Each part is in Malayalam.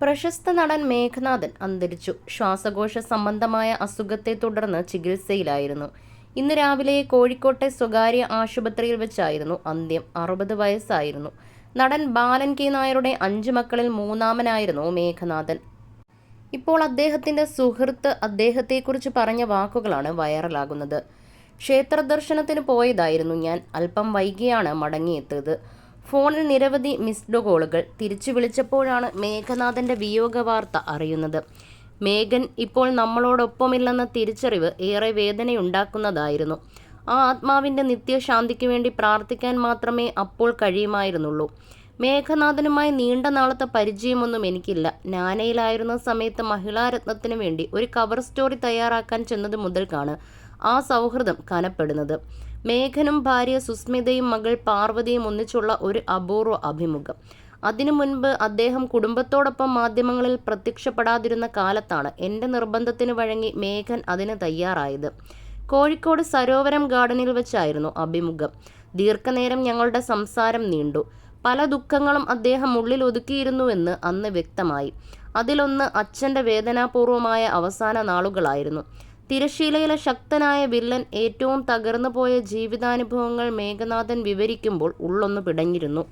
പ്രശസ്ത നടൻ മേഘനാഥൻ അന്തരിച്ചു. ശ്വാസകോശ സംബന്ധമായ അസുഖത്തെ തുടർന്ന് ചികിത്സയിലായിരുന്നു. ഇന്ന് രാവിലെ കോഴിക്കോട്ടെ സ്വകാര്യ ആശുപത്രിയിൽ വെച്ചായിരുന്നു അന്ത്യം. അറുപത് വയസ്സായിരുന്നു. നടൻ ബാലൻ കെ നായരുടെ അഞ്ച് മക്കളിൽ മൂന്നാമനായിരുന്നു മേഘനാഥൻ. ഇപ്പോൾ അദ്ദേഹത്തിന്റെ സുഹൃത്ത് അദ്ദേഹത്തെക്കുറിച്ച് പറഞ്ഞ വാക്കുകളാണ് വൈറലാകുന്നത്. ക്ഷേത്ര ദർശനത്തിന് പോയതായിരുന്നു ഞാൻ. അല്പം വൈകിയാണ് മടങ്ങിയെത്തിയത്. ഫോണിൽ നിരവധി മിസ്ഡ് കോളുകൾ തിരിച്ചു വിളിച്ചപ്പോഴാണ് മേഘനാഥന്റെ വിയോഗ വാർത്ത അറിയുന്നത്. മേഘൻ ഇപ്പോൾ നമ്മളോടൊപ്പമില്ലെന്ന തിരിച്ചറിവ് ഏറെ വേദനയുണ്ടാക്കുന്നതായിരുന്നു. ആ ആത്മാവിന്റെ നിത്യശാന്തിക്ക് വേണ്ടി പ്രാർത്ഥിക്കാൻ മാത്രമേ അപ്പോൾ കഴിയുമായിരുന്നുള്ളൂ. മേഘനാഥനുമായി നീണ്ട നാളത്തെ പരിചയമൊന്നും എനിക്കില്ല. നാനയിലായിരുന്ന സമയത്ത് മഹിളാരത്നത്തിനു വേണ്ടി ഒരു കവർ സ്റ്റോറി തയ്യാറാക്കാൻ ചെന്നത് മുതൽക്കാണ് ആ സൗഹൃദം കനപ്പെടുന്നത്. മേഘനും ഭാര്യ സുസ്മിതയും മകൾ പാർവതിയും ഒന്നിച്ചുള്ള ഒരു അപൂർവ അഭിമുഖം. അതിനു മുൻപ് അദ്ദേഹം കുടുംബത്തോടൊപ്പം മാധ്യമങ്ങളിൽ പ്രത്യക്ഷപ്പെടാതിരുന്ന കാലത്താണ് എന്റെ നിർബന്ധത്തിന് വഴങ്ങി മേഘൻ അതിന് തയ്യാറായത്. കോഴിക്കോട് സരോവരം ഗാർഡനിൽ വെച്ചായിരുന്നു അഭിമുഖം. ദീർഘനേരം ഞങ്ങളുടെ സംസാരം നീണ്ടു. പല ദുഃഖങ്ങളും അദ്ദേഹം ഉള്ളിൽ ഒതുക്കിയിരുന്നുവെന്ന് അന്ന് വ്യക്തമായി. അതിലൊന്ന് അച്ഛന്റെ വേദനാപൂർവമായ അവസാന നാളുകളായിരുന്നു. തിരശീലയിലെ ശക്തനായ വില്ലൻ ഏറ്റവും തകർന്നു പോയ ജീവിതാനുഭവങ്ങൾ മേഘനാഥൻ വിവരിക്കുമ്പോൾ ഉള്ളൊന്ന് പിടഞ്ഞിരുന്നു.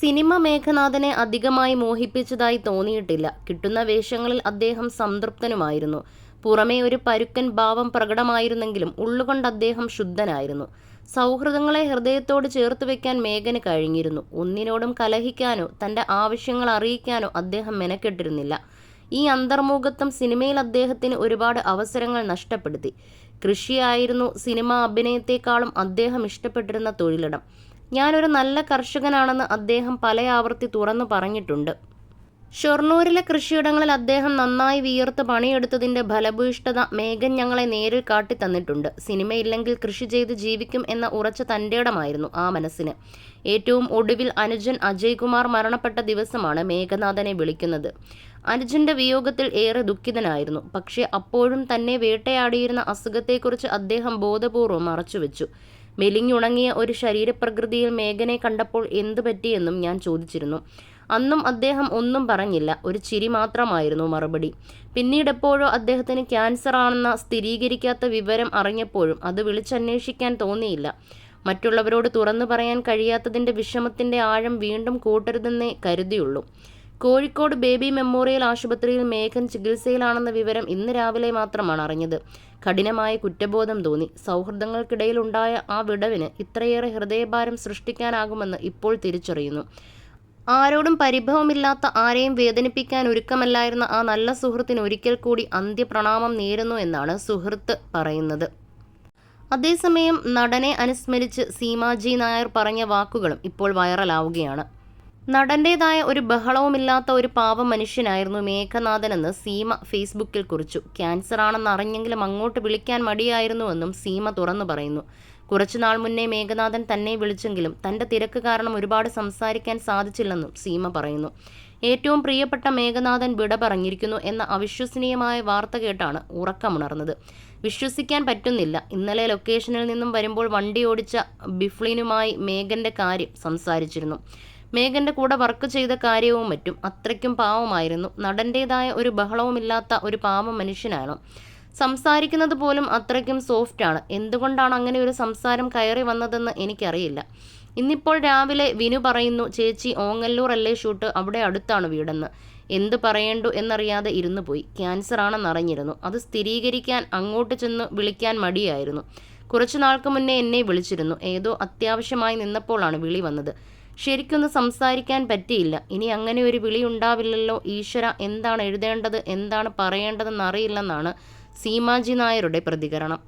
സിനിമ മേഘനാഥനെ അധികമായി മോഹിപ്പിച്ചതായി തോന്നിയിട്ടില്ല. കിട്ടുന്ന വേഷങ്ങളിൽ അദ്ദേഹം സംതൃപ്തനുമായിരുന്നു. പുറമേ ഒരു പരുക്കൻ ഭാവം പ്രകടമായിരുന്നെങ്കിലും ഉള്ളുകൊണ്ട് അദ്ദേഹം ശുദ്ധനായിരുന്നു. സൗഹൃദങ്ങളെ ഹൃദയത്തോട് ചേർത്ത് വെക്കാൻ മേഘന് കഴിഞ്ഞിരുന്നു. ഒന്നിനോടും കലഹിക്കാനോ തന്റെ ആവശ്യങ്ങൾ അറിയിക്കാനോ അദ്ദേഹം മെനക്കെട്ടിരുന്നില്ല. ഈ അന്തർമുഖത്വം സിനിമയിൽ അദ്ദേഹത്തിന് ഒരുപാട് അവസരങ്ങൾ നഷ്ടപ്പെടുത്തി. കൃഷിയായിരുന്നു സിനിമ അഭിനയത്തെക്കാളും അദ്ദേഹം ഇഷ്ടപ്പെട്ടിരുന്ന തൊഴിലിടം. ഞാനൊരു നല്ല കർഷകനാണെന്ന് അദ്ദേഹം പല ആവർത്തി തുറന്നു പറഞ്ഞിട്ടുണ്ട്. ഷൊർണൂരിലെ കൃഷിയിടങ്ങളിൽ അദ്ദേഹം നന്നായി വിയർത്ത് പണിയെടുത്തതിന്റെ ഫലഭൂയിഷ്ഠത മേഘൻ ഞങ്ങളെ നേരിൽ കാട്ടിത്തന്നിട്ടുണ്ട്. സിനിമയില്ലെങ്കിൽ കൃഷി ചെയ്ത് ജീവിക്കും എന്ന ഉറച്ച തന്റെടമായിരുന്നു ആ മനസ്സിന്. ഏറ്റവും ഒടുവിൽ അനുജൻ അജയ് കുമാർ മരണപ്പെട്ട ദിവസമാണ് മേഘനാഥനെ വിളിക്കുന്നത്. അനുജന്റെ വിയോഗത്തിൽ ഏറെ ദുഃഖിതനായിരുന്നു. പക്ഷേ അപ്പോഴും തന്നെ വേട്ടയാടിയിരുന്ന അസുഖത്തെക്കുറിച്ച് അദ്ദേഹം ബോധപൂർവം മറച്ചുവെച്ചു. മെലിഞ്ഞുണങ്ങിയ ഒരു ശരീരപ്രകൃതിയിൽ മേഘനെ കണ്ടപ്പോൾ എന്തു പറ്റിയെന്നും ഞാൻ ചോദിച്ചിരുന്നു. അന്നും അദ്ദേഹം ഒന്നും പറഞ്ഞില്ല. ഒരു ചിരി മാത്രമായിരുന്നു മറുപടി. പിന്നീടെപ്പോഴോ അദ്ദേഹത്തിന് ക്യാൻസർ ആണെന്ന സ്ഥിരീകരിക്കാത്ത വിവരം അറിഞ്ഞപ്പോഴും അത് വിളിച്ചന്വേഷിക്കാൻ തോന്നിയില്ല. മറ്റുള്ളവരോട് തുറന്നു പറയാൻ കഴിയാത്തതിന്റെ വിഷമത്തിന്റെ ആഴം വീണ്ടും കൂട്ടരുതെന്നേ കരുതിയുള്ളൂ. കോഴിക്കോട് ബേബി മെമ്മോറിയൽ ആശുപത്രിയിൽ മേഘൻ ചികിത്സയിലാണെന്ന വിവരം ഇന്ന് രാവിലെ മാത്രമാണ് അറിഞ്ഞത്. കഠിനമായ കുറ്റബോധം തോന്നി. സൗഹൃദങ്ങൾക്കിടയിലുണ്ടായ ആ വിടവിന് ഇത്രയേറെ ഹൃദയഭാരം സൃഷ്ടിക്കാനാകുമെന്ന് ഇപ്പോൾ തിരിച്ചറിയുന്നു. ആരോടും പരിഭവമില്ലാത്ത ആരെയും വേദനിപ്പിക്കാൻ ഒരുക്കമല്ലായിരുന്ന ആ നല്ല സുഹൃത്തിന് ഒരിക്കൽ കൂടി അന്ത്യപ്രണാമം നേരുന്നു എന്നാണ് സുഹൃത്ത് പറയുന്നത്. അതേസമയം നടനെ അനുസ്മരിച്ച് സീമാജി നായർ പറഞ്ഞ വാക്കുകളും ഇപ്പോൾ വൈറലാവുകയാണ്. നടന്റേതായ ഒരു ബഹളവുമില്ലാത്ത ഒരു പാവ മനുഷ്യനായിരുന്നു മേഘനാഥനെന്ന് സീമ ഫേസ്ബുക്കിൽ കുറിച്ചു. ക്യാൻസർ ആണെന്ന് അറിഞ്ഞെങ്കിലും അങ്ങോട്ട് വിളിക്കാൻ മടിയായിരുന്നുവെന്നും സീമ തുറന്നു പറയുന്നു. കുറച്ചുനാൾ മുന്നേ മേഘനാഥൻ തന്നെ വിളിച്ചെങ്കിലും തന്റെ തിരക്ക് കാരണം ഒരുപാട് സംസാരിക്കാൻ സാധിച്ചില്ലെന്നും സീമ പറയുന്നു. ഏറ്റവും പ്രിയപ്പെട്ട മേഘനാഥൻ വിട പറഞ്ഞിരിക്കുന്നു എന്ന അവിശ്വസനീയമായ വാർത്ത കേട്ടാണ് ഉറക്കമുണർന്നത്. വിശ്വസിക്കാൻ പറ്റുന്നില്ല. ഇന്നലെ ലൊക്കേഷനിൽ നിന്നും വരുമ്പോൾ വണ്ടി ഓടിച്ച ബിഫ്ലിനുമായി മേഘന്റെ കാര്യം സംസാരിച്ചിരുന്നു. മേഘന്റെ കൂടെ വർക്ക് ചെയ്ത കാര്യവും മറ്റും അത്രയ്ക്കും പാവമായിരുന്നു. നടന്റേതായ ഒരു ബഹളവുമില്ലാത്ത ഒരു പാവം മനുഷ്യനാണ്. സംസാരിക്കുന്നത് പോലും അത്രയ്ക്കും സോഫ്റ്റാണ് എന്തുകൊണ്ടാണ് അങ്ങനെ ഒരു സംസാരം കയറി വന്നതെന്ന് എനിക്കറിയില്ല. ഇന്നിപ്പോൾ രാവിലെ വിനു പറയുന്നു ചേച്ചി ഓങ്ങല്ലൂർ അല്ലേ ഷൂട്ട്? അവിടെ അടുത്താണ് വീടെന്ന്. എന്ത് പറയേണ്ടു എന്നറിയാതെ ഇരുന്നു പോയി. ക്യാൻസർ ആണെന്നറിഞ്ഞിരുന്നു അത് സ്ഥിരീകരിക്കാൻ അങ്ങോട്ട് ചെന്ന് വിളിക്കാൻ മടിയായിരുന്നു. കുറച്ചു നാൾക്ക് മുന്നേ എന്നെ വിളിച്ചിരുന്നു. ഏതോ അത്യാവശ്യമായി നിന്നപ്പോഴാണ് വിളി വന്നത്. ശരിക്കൊന്ന് സംസാരിക്കാൻ പറ്റിയില്ല. ഇനി അങ്ങനെ ഒരു വിളി ഉണ്ടാവില്ലല്ലോ. ഈശ്വര എന്താണ് എഴുതേണ്ടത്? എന്താണ് പറയേണ്ടതെന്ന് അറിയില്ലെന്നാണ് സീമാജി നായരുടെ പ്രതികരണം.